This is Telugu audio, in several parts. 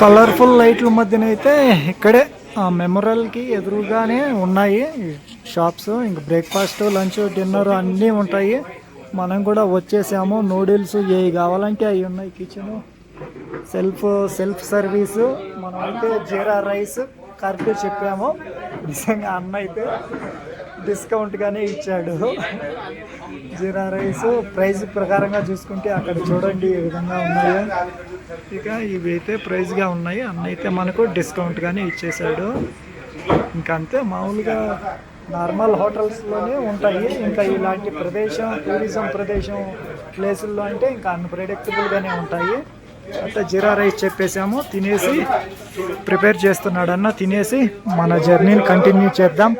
కలర్ఫుల్ లైట్ల మధ్యన అయితే ఇక్కడే ఆ మెమోరియల్కి ఎదురుగానే ఉన్నాయి షాప్స్. ఇంక బ్రేక్ఫాస్ట్ లంచ్ డిన్నర్ అన్నీ ఉంటాయి. మనం కూడా వచ్చేసాము. నూడిల్స్ ఏవి కావాలంటే అవి ఉన్నాయి కిచెను. Self self service. మనం అయితే జీరా రైస్ కరెక్ట్ చెప్పాము. నిజంగా అన్న అయితే డిస్కౌంట్గానే ఇచ్చాడు. జీరా రైస్ ప్రైస్ ప్రకారంగా చూసుకుంటే అక్కడ చూడండి ఏ విధంగా ఉన్నాయో. ఇక ఇవి అయితే ప్రైస్గా ఉన్నాయి. అన్న అయితే మనకు డిస్కౌంట్గానే ఇచ్చేసాడు ఇంకా అంతే మామూలుగా నార్మల్ హోటల్స్లోనే ఉంటాయి. ఇంకా ఇలాంటి ప్రదేశం టూరిజం ప్రదేశం ప్లేసుల్లో అంటే ఇంకా అన్ప్రెడిక్టబుల్గానే ఉంటాయి. అంటే జీరా రైస్ చెప్పేసాము తినేసి ప్రిపేర్ చేస్తున్నాడన్న తినేసి మన జర్నీని కంటిన్యూ చేద్దాం.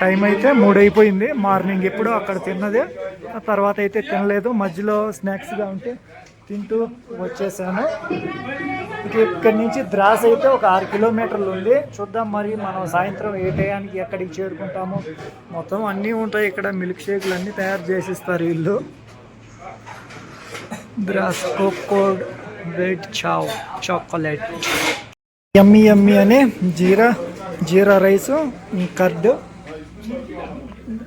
టైం అయితే మూడు అయిపోయింది మార్నింగ్ ఎప్పుడో అక్కడ తిన్నదే. ఆ తర్వాత అయితే తినలేదు. మధ్యలో స్నాక్స్గా ఉంటే తింటూ వచ్చేసాను. ఇక్కడి నుంచి ద్రాస్ అయితే ఒక ఆరు కిలోమీటర్లు ఉంది. చూద్దాం మరి మనం సాయంత్రం ఏ టయానికి ఎక్కడికి చేరుకుంటామో. మొత్తం అన్నీ ఉంటాయి ఇక్కడ. మిల్క్ షేక్లు అన్నీ తయారు చేసిస్తారు వీళ్ళు. ద్రాస్ కోకోడ్ రెడ్ చావ్ చాక్లెట్. ఎమ్మి ఎమ్మి అనే జీరా జీరా రైస్ కర్డ్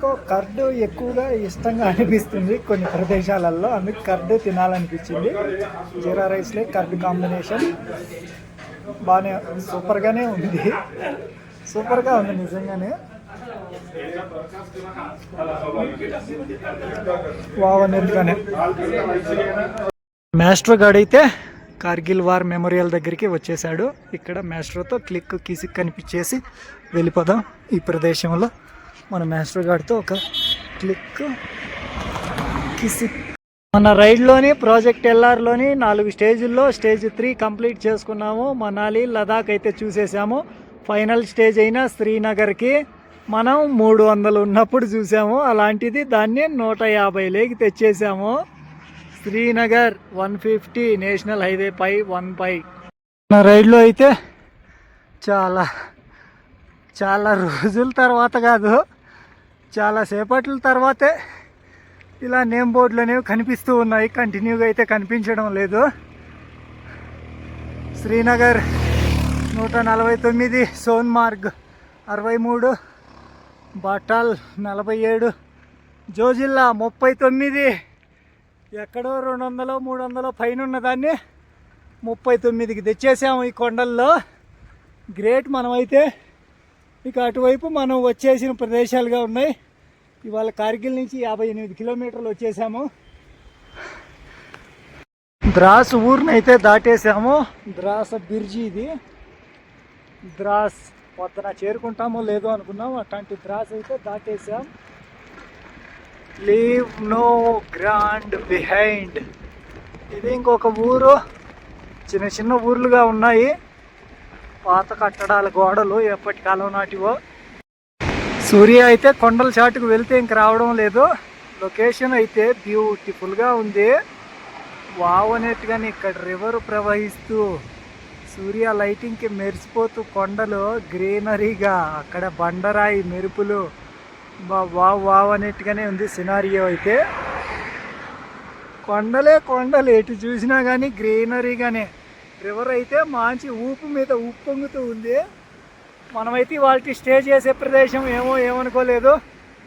ఇంకో కర్డ్ ఎక్కువగా ఇష్టంగా అనిపిస్తుంది కొన్ని ప్రదేశాలలో. అందుకు కర్డ్ తినాలనిపించింది. జీరా రైస్లే కర్డ్ కాంబినేషన్. బాగానే సూపర్గానే ఉంది. సూపర్గా ఉంది నిజంగానే. వావనెల్గానే మాస్టర్ గాడు అయితే కార్గిల్ వార్ మెమోరియల్ దగ్గరికి వచ్చేసాడు ఇక్కడ మాస్టర్తో క్లిక్ కిసిక్ కనిపించేసి వెళ్ళిపోదాం ఈ ప్రదేశంలో. మన మాస్టర్ గారితో ఒక క్లిక్. కిసిక్ మన రైడ్లోని ప్రాజెక్ట్ ఎల్ఆర్లోని నాలుగు స్టేజుల్లో స్టేజ్ త్రీ కంప్లీట్ చేసుకున్నాము. మనాలి లదాఖ్ అయితే చూసేసాము. ఫైనల్ స్టేజ్ అయిన శ్రీనగర్కి మనం మూడు వందలు ఉన్నప్పుడు చూసాము. అలాంటిది దాన్ని నూట యాభై లేకి తెచ్చేసాము. Srinagar one fifty national highway పై వన్ పై. మన రైడ్లో అయితే చాలా చాలా రోజుల తర్వాత కాదు. చాలా సేపట్ల తర్వాతే ఇలా నేమ్ బోర్డులు అనేవి కనిపిస్తూ ఉన్నాయి. కంటిన్యూగా అయితే కనిపించడం లేదు. శ్రీనగర్ నూట నలభై తొమ్మిది సోన్మార్గ్ అరవై మూడు బటాల్ నలభై ఏడు జోజిల్లా ముప్పై తొమ్మిది. ఎక్కడో రెండు వందలు మూడు వందలు పైన ఉన్నదాన్ని ముప్పై తొమ్మిదికి తెచ్చేసాము ఈ కొండల్లో. గ్రేట్ మనమైతే. ఇక అటువైపు మనం వచ్చేసిన ప్రదేశాలుగా ఉన్నాయి. ఇవాళ కార్గిల్ నుంచి యాభై ఎనిమిది కిలోమీటర్లు వచ్చేసాము. ద్రాస్ ఊరిని అయితే దాటేసాము. ద్రాస బిర్జీ ఇది. ద్రాస్ పొద్దున చేరుకుంటామో లేదో అనుకున్నాం. అట్లాంటి ద్రాస్ అయితే దాటేసాం లీవ్ నో గ్రాండ్ బిహైండ్ ఇది ఇంకొక ఊరు. చిన్న చిన్న ఊర్లుగా ఉన్నాయి. పాత కట్టడాల గోడలు ఎప్పటి కాలం నాటివో. సూర్య అయితే కొండల చాటుకు వెళ్తే ఇంక రావడం లేదు. లొకేషన్ అయితే బ్యూటిఫుల్గా ఉంది. వావ్ అనేట్టుగానే ఇక్కడ రివర్ ప్రవహిస్తూ సూర్య లైటింగ్కి మెరిసిపోతూ కొండలు గ్రీనరీగా అక్కడ బండరాయి మెరుపులు. వావ్ వావ్ అనేట్టుగానే ఉంది సినారియో అయితే. కొండలే కొండలు ఎటు చూసినా కానీ గ్రీనరీగానే. రివర్ అయితే మంచి ఊపు మీద ఉప్పొంగుతూ ఉంది. మనమైతే వాళ్ళకి స్టే చేసే ప్రదేశం ఏమో ఏమనుకోలేదు.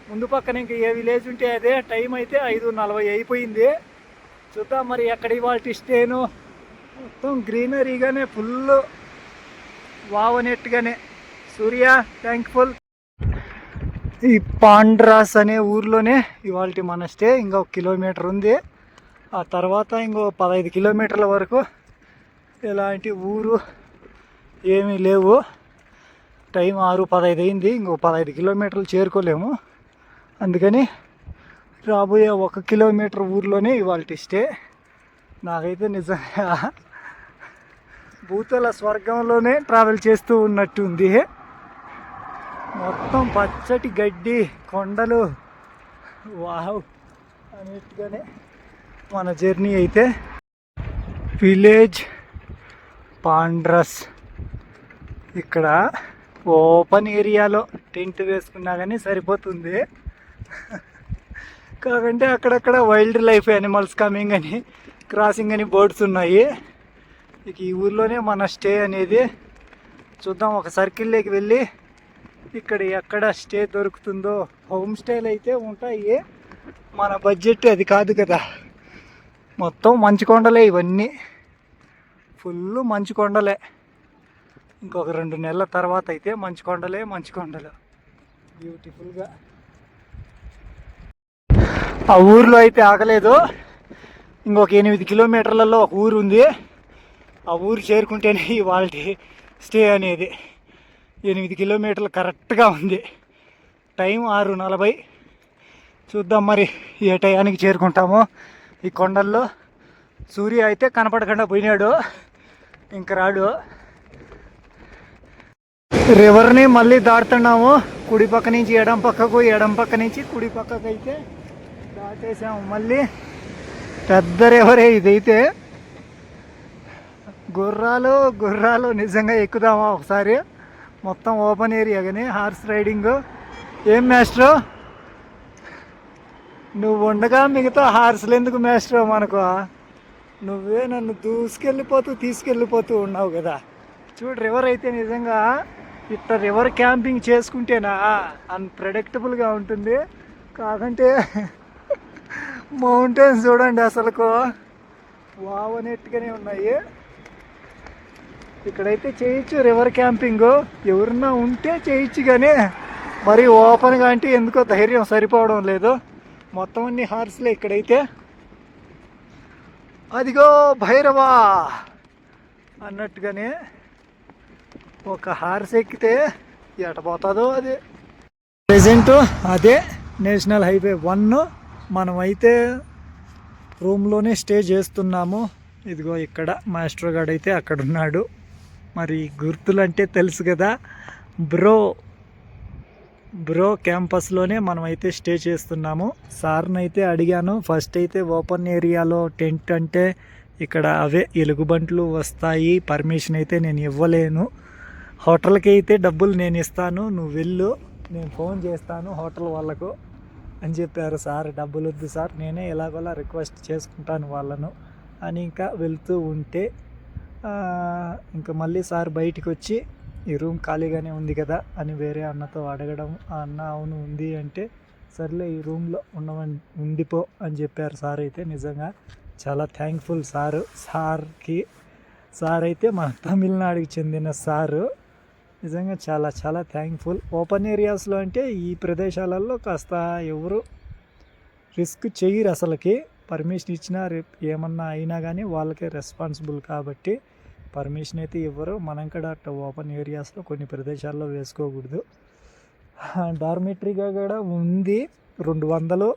ముందు పక్కన ఇంకా ఏ విలేజ్ ఉంటే అదే టైం అయితే ఐదు నలభై అయిపోయింది. చూద్దాం మరి ఎక్కడ వాళ్ళ స్టేను. మొత్తం గ్రీనరీగానే ఫుల్ వావనెట్టుగానే. సూర్య థ్యాంక్ఫుల్ ఈ పాండ్రాస్ అనే ఊర్లోనే ఇవాళ మన స్టే ఇంకా ఒక కిలోమీటర్ ఉంది. ఆ తర్వాత ఇంకో పదహైదు కిలోమీటర్ల వరకు ఎలాంటి ఊరు ఏమీ లేవు. టైం ఆరు పదహైదు అయింది. ఇంకో పదహైదు కిలోమీటర్లు చేరుకోలేము. అందుకని రాబోయే ఒక కిలోమీటర్ ఊర్లోనే ఇవాళ స్టే నాకైతే నిజంగా భూతల స్వర్గంలోనే ట్రావెల్ చేస్తూ ఉన్నట్టు ఉంది మొత్తం పచ్చటి గడ్డి కొండలు. వావ్! అన్నట్టుగానే మన జర్నీ అయితే. విలేజ్ పాండ్రస్. ఇక్కడ ఓపెన్ ఏరియాలో టెంట్ వేసుకున్నా కానీ సరిపోతుంది. కాకంటే అక్కడక్కడ వైల్డ్ లైఫ్ యానిమల్స్ కమింగ్ అని క్రాసింగ్ అని బోర్డ్స్ ఉన్నాయి. ఇక ఈ ఊర్లోనే మన స్టే అనేది చూద్దాం. ఒక సర్కిల్లోకి వెళ్ళి ఇక్కడ ఎక్కడ స్టే దొరుకుతుందో. హోమ్ స్టేలు అయితే ఉంటాయి. మన బడ్జెట్ అది కాదు కదా. మొత్తం మంచి కొండలే ఇవన్నీ. ఫుల్ మంచు కొండలే. ఇంకొక రెండు నెలల తర్వాత అయితే మంచు కొండలే మంచు కొండలు. బ్యూటిఫుల్గా ఆ ఊర్లో అయితే ఆగలేదు. ఇంకొక ఎనిమిది కిలోమీటర్లలో ఒక ఊరు ఉంది. ఆ ఊరు చేరుకుంటేనే ఇవాళ స్టే అనేది. ఎనిమిది కిలోమీటర్లు కరెక్ట్గా ఉంది. టైం ఆరు నలభై. చూద్దాం మరి ఏ టయానికి చేరుకుంటామో ఈ కొండల్లో. సూర్య అయితే కనపడకుండా పోయినాడు. ఇంక రాడు. రివర్ని మళ్ళీ దాటుతున్నాము. కుడి పక్క నుంచి ఎడం పక్కకు ఎడం పక్క నుంచి కుడి పక్కకు అయితే దాటేసాము మళ్ళీ. పెద్ద రివరే ఇదైతే. గుర్రాలు గుర్రాలు నిజంగా ఎక్కుదామా ఒకసారి? మొత్తం ఓపెన్ ఏరియా కానీ హార్స్ రైడింగ్ ఏం మేస్ట్రో నువ్వు ఉండగా మిగతా హార్స్లు ఎందుకు మేస్ట్రో మనకు? నువ్వే నన్ను దూసుకెళ్ళిపోతూ తీసుకెళ్ళిపోతూ ఉన్నావు కదా. చూడు రివర్ అయితే నిజంగా ఇట్లా రివర్ క్యాంపింగ్ చేసుకుంటేనా అన్ప్రెడిక్టబుల్గా ఉంటుంది. కాదంటే మౌంటైన్స్ చూడండి అసలుకు. వావనెట్టుగానే ఉన్నాయి. ఇక్కడైతే చేయొచ్చు రివర్ క్యాంపింగ్ ఎవరన్నా ఉంటే చేయొచ్చు కానీ మరి ఓపెన్గా అంటే ఎందుకో ధైర్యం సరిపోవడం లేదు. మొత్తం అన్ని హార్స్లే ఇక్కడైతే. అదిగో భైరవా అన్నట్టుగానే ఒక హార్స్ ఎక్కితే ఎటపోతుందో అది. ప్రజెంట్ అదే నేషనల్ హైవే వన్. మనమైతే రూమ్లోనే స్టే చేస్తున్నాము. ఇదిగో ఇక్కడ మాస్టర్ గారు అయితే అక్కడున్నాడు. మరి గుర్తులు అంటే తెలుసు కదా. బ్రో బ్రో క్యాంపస్లోనే మనమైతే స్టే చేస్తున్నాము. సార్ని అయితే అడిగాను ఫస్ట్ అయితే ఓపెన్ ఏరియాలో టెంట్ అంటే ఇక్కడ అవే ఎలుగుబంట్లు వస్తాయి పర్మిషన్ అయితే నేను ఇవ్వలేను. హోటల్కి అయితే డబ్బులు నేను ఇస్తాను నువ్వు వెళ్ళు నేను ఫోన్ చేస్తాను హోటల్ వాళ్ళకు అని చెప్పారు. సార్ డబ్బులు వద్దు సార్ నేనే ఎలాగోలా రిక్వెస్ట్ చేసుకుంటాను వాళ్ళను అని ఇంకా వెళ్తూ ఉంటే ఇంకా మళ్ళీ సార్ బయటికి వచ్చి ఈ రూమ్ ఖాళీగానే ఉంది కదా అని వేరే అన్నతో అడగడం ఆ అన్న అవును ఉంది అంటే సర్లే ఈ రూమ్లో ఉండమని ఉండిపో అని చెప్పారు సార్ అయితే నిజంగా. చాలా థ్యాంక్ఫుల్ సారు సార్కి సార్ అయితే మన తమిళనాడుకి చెందిన సారు. నిజంగా చాలా చాలా థ్యాంక్ఫుల్ ఓపెన్ ఏరియాస్లో అంటే ఈ ప్రదేశాలలో కాస్త ఎవరు రిస్క్ చేయరు అసలుకి. పర్మిషన్ ఇచ్చినా రేపు ఏమన్నా అయినా కానీ వాళ్ళకే రెస్పాన్సిబుల్ కాబట్టి పర్మిషన్ అయితే ఇవ్వరు. మనం కూడా అట్ట ఓపెన్ ఏరియాస్లో కొన్ని ప్రదేశాల్లో వేసుకోకూడదు. డార్మిటరీగా కూడా ఉంది. రెండు వందలు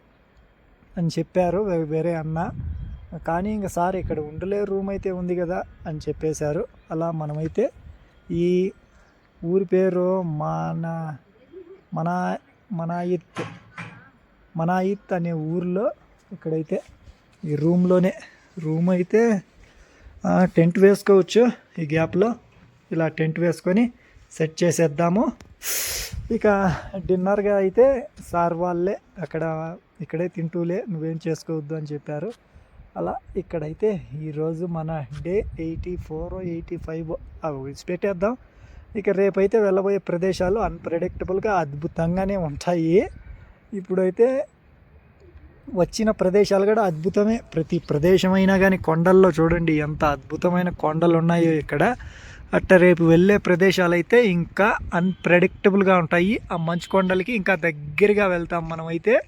అని చెప్పారు వేరే అన్న. కానీ ఇంకా సార్ ఇక్కడ ఉండలే రూమ్ అయితే ఉంది కదా అని చెప్పేశారు. అలా మనమైతే ఈ ఊరి పేరు మన మన మనాయిత్ మనాయిత్ అనే ఊర్లో ఇక్కడైతే ఈ రూమ్లోనే రూమ్ అయితే టెంట్ వేసుకోవచ్చు ఈ గ్యాప్లో. ఇలా టెంట్ వేసుకొని సెట్ చేసేద్దాము. ఇక డిన్నర్గా అయితే సార్ వాళ్ళే అక్కడ ఇక్కడే తింటూలే నువ్వేం చేసుకోవద్దు అని చెప్పారు. అలా ఇక్కడైతే ఈరోజు మన day eighty four eighty five అవి విడిచిపెట్టేద్దాం ఇక రేపైతే వెళ్ళబోయే ప్రదేశాలు అన్ప్రెడిక్టబుల్గా అద్భుతంగానే ఉంటాయి. ఇప్పుడైతే వచ్చిన ప్రదేశాలు కూడా అద్భుతమే. ప్రతి ప్రదేశమైనా కానీ కొండల్లో చూడండి ఎంత అద్భుతమైన కొండలు ఉన్నాయో ఇక్కడ. అట్ట రేపు వెళ్ళే ప్రదేశాలు అయితే ఇంకా అన్ప్రెడిక్టబుల్గా ఉంటాయి. ఆ మంచు కొండలకి ఇంకా దగ్గరగా వెళ్తాం మనమైతే.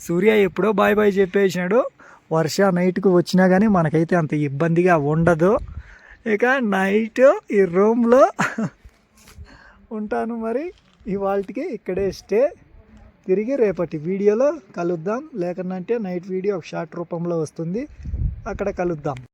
సూర్య ఎప్పుడో బాయ్ బాయ్ చెప్పేసినాడు. వర్ష నైట్కి వచ్చినా కానీ మనకైతే అంత ఇబ్బందిగా ఉండదు. ఇక నైట్ ఈ రూమ్లో ఉంటాను మరి. ఇవాళకి ఇక్కడే స్టే తిరిగి రేపటి వీడియోలో కలుద్దాం. లేకనంటే నైట్ వీడియో ఒక షార్ట్ రూపంలో వస్తుంది. అక్కడ కలుద్దాం.